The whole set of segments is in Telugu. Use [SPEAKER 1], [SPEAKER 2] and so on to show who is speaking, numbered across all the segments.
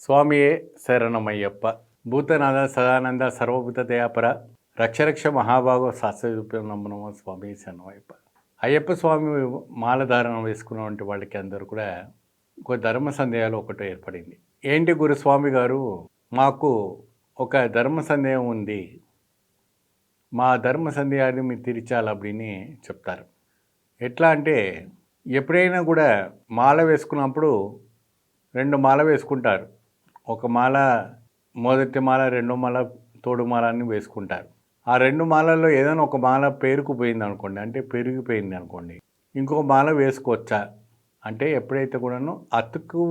[SPEAKER 1] స్వామియే శరణమయ్యప్ప భూతనాథ సదానంద సర్వభూత దయాపర రక్షరక్ష మహాభాగవ శాస్త్రరూపం నమ్మనమ స్వామి శరణమయ్యప్ప అయ్యప్ప స్వామి మాలధారణ వేసుకున్నటువంటి వాళ్ళకి అందరూ కూడా ఒక ధర్మ సందేహాలు ఒకటి ఏర్పడింది ఏంటి గురుస్వామి గారు మాకు ఒక ధర్మ సందేహం ఉంది మా ధర్మ సందేహాన్ని మీరు తీర్చాలి அப்படின்னு చెప్తారు ఎట్లా అంటే ఎప్పుడైనా కూడా మాల వేసుకున్నప్పుడు రెండు మాల వేసుకుంటారు ఒక మాల మొదటి మాల రెండో మాల తోడు మాల అని వేసుకుంటారు. ఆ రెండు మాలల్లో ఏదైనా ఒక మాల పేరుకుపోయింది అనుకోండి అంటే పెరిగిపోయింది అనుకోండి ఇంకొక మాల వేసుకోవచ్చా? అంటే ఎప్పుడైతే కూడాను అతుకు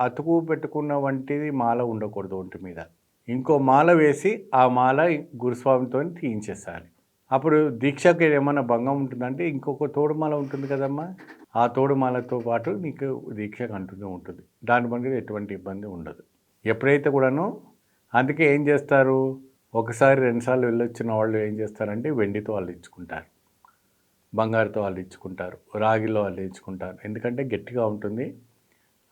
[SPEAKER 1] అతుకు పెట్టుకున్న వంటిది మాల ఉండకూడదు ఒంటి మీద. ఇంకో మాల వేసి ఆ మాల గురుస్వామితో తీయించేసాలి అప్పుడు దీక్షకి ఏమైనా భంగం ఉంటుందంటే ఇంకొక తోడుమాల ఉంటుంది కదమ్మా ఆ తోడుమాలతో పాటు నీకు దీక్షకు అంటూనే ఉంటుంది. దాని బట్టి ఎటువంటి ఇబ్బంది ఉండదు. ఎప్పుడైతే కూడాను అందుకే ఏం చేస్తారు? ఒకసారి రెండుసార్లు వెళ్ళొచ్చిన వాళ్ళు ఏం చేస్తారంటే వెండితో వాళ్ళు ఇచ్చుకుంటారు. బంగారుతో వాళ్ళు ఇచ్చుకుంటారు. రాగిలో వాళ్ళు ఇచ్చుకుంటారు. ఎందుకంటే గట్టిగా ఉంటుంది.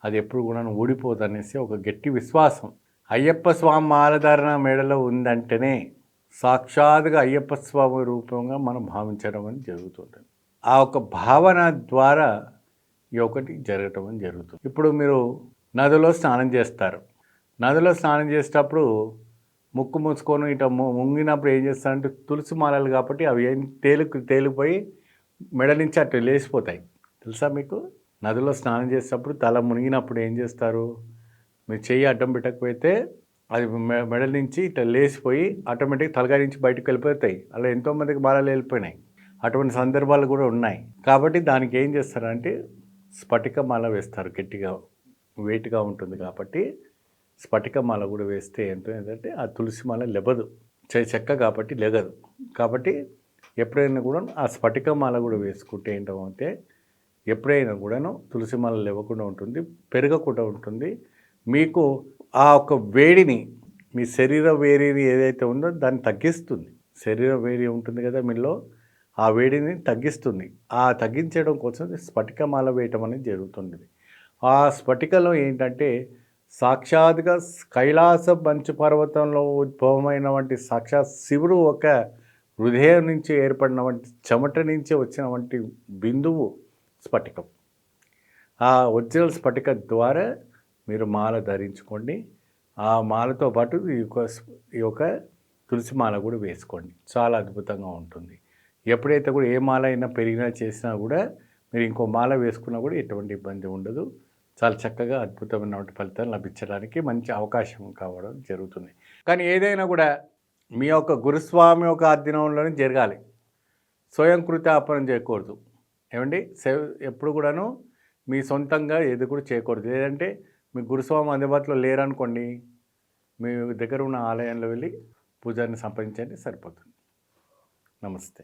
[SPEAKER 1] అది ఎప్పుడు కూడా ఊడిపోదు అనేసి ఒక గట్టి విశ్వాసం. అయ్యప్ప స్వామి మాలధారణ మేడలో ఉందంటేనే సాక్షాత్గా అయ్యప్ప స్వామి రూపంగా మనం భావించడం అని జరుగుతుంటుంది. ఆ ఒక భావన ద్వారా ఈ ఒకటి జరగటం అని జరుగుతుంది. ఇప్పుడు మీరు నదిలో స్నానం చేస్తారు. నదిలో స్నానం చేసేటప్పుడు ముక్కు మూసుకొని ఇట ము- ముంగినప్పుడు ఏం చేస్తారంటే తులసి మాలలు కాబట్టి అవి ఏం తేలికి తేలిపోయి మెడ నుంచి అటు లేచిపోతాయి. తెలుసా మీకు? నదిలో స్నానం చేసేటప్పుడు తల మునిగినప్పుడు ఏం చేస్తారు? మీరు చెయ్యి అడ్డం పెట్టకపోతే అది మె మెడ నుంచి ఇట్లా లేచిపోయి ఆటోమేటిక్ తలకాయ నుంచి బయటకు వెళ్ళిపోతాయి. అలా ఎంతోమందికి మాలలు వెళ్ళిపోయినాయి. అటువంటి సందర్భాలు కూడా ఉన్నాయి. కాబట్టి దానికి ఏం చేస్తారంటే స్ఫటిక మాల వేస్తారు. గట్టిగా వెయిట్గా ఉంటుంది కాబట్టి స్ఫటిక మాల కూడా వేస్తే ఏంటో ఏంటంటే ఆ తులసి మాల లెబదు చెక్క కాబట్టి లెగదు. కాబట్టి ఎప్పుడైనా కూడా ఆ స్ఫటిక మాల కూడా వేసుకుంటే ఏంటంటే ఎప్పుడైనా కూడాను తులసి మాల లేవకుండా ఉంటుంది పెరగకుండా ఉంటుంది. మీకు ఆ ఒక వేడిని మీ శరీర వేడిని ఏదైతే ఉందో దాన్ని తగ్గిస్తుంది. శరీర వేడి ఉంటుంది కదా మీలో ఆ వేడిని తగ్గిస్తుంది. ఆ తగ్గించడం కోసం స్ఫటికమాల వేయటం అనేది జరుగుతుంది. ఆ స్ఫటికలో ఏంటంటే సాక్షాత్గా కైలాస మంచు పర్వతంలో ఉద్భవమైన వంటి సాక్షాత్ శివుడు ఒక హృదయం నుంచి ఏర్పడిన వంటి చెమట నుంచి వచ్చిన వంటి బిందువు స్ఫటికం. ఆ ఒరిజినల్ స్ఫటిక ద్వారా మీరు మాల ధరించుకోండి. ఆ మాలతో పాటు ఈ యొక్క ఈ యొక్క తులసి మాల కూడా వేసుకోండి. చాలా అద్భుతంగా ఉంటుంది. ఎప్పుడైతే కూడా ఏ మాల అయినా పెరిగినా చేసినా కూడా మీరు ఇంకో మాల వేసుకున్నా కూడా ఎటువంటి ఇబ్బంది ఉండదు. చాలా చక్కగా అద్భుతమైనటువంటి ఫలితాలు లభించడానికి మంచి అవకాశం కావడం జరుగుతుంది. కానీ ఏదైనా కూడా మీ యొక్క గురుస్వామి యొక్క ఆధీనంలోనే జరగాలి. స్వయం కృతాపనం చేయకూడదు. ఏమండి? ఎప్పుడు కూడాను మీ సొంతంగా ఏది కూడా చేయకూడదు. లేదంటే మీ గురుస్వామి అందుబాటులో లేరనుకోండి మీ దగ్గర ఉన్న ఆలయంలో వెళ్ళి పూజారిని సంప్రదించండి సరిపోతుంది. నమస్తే.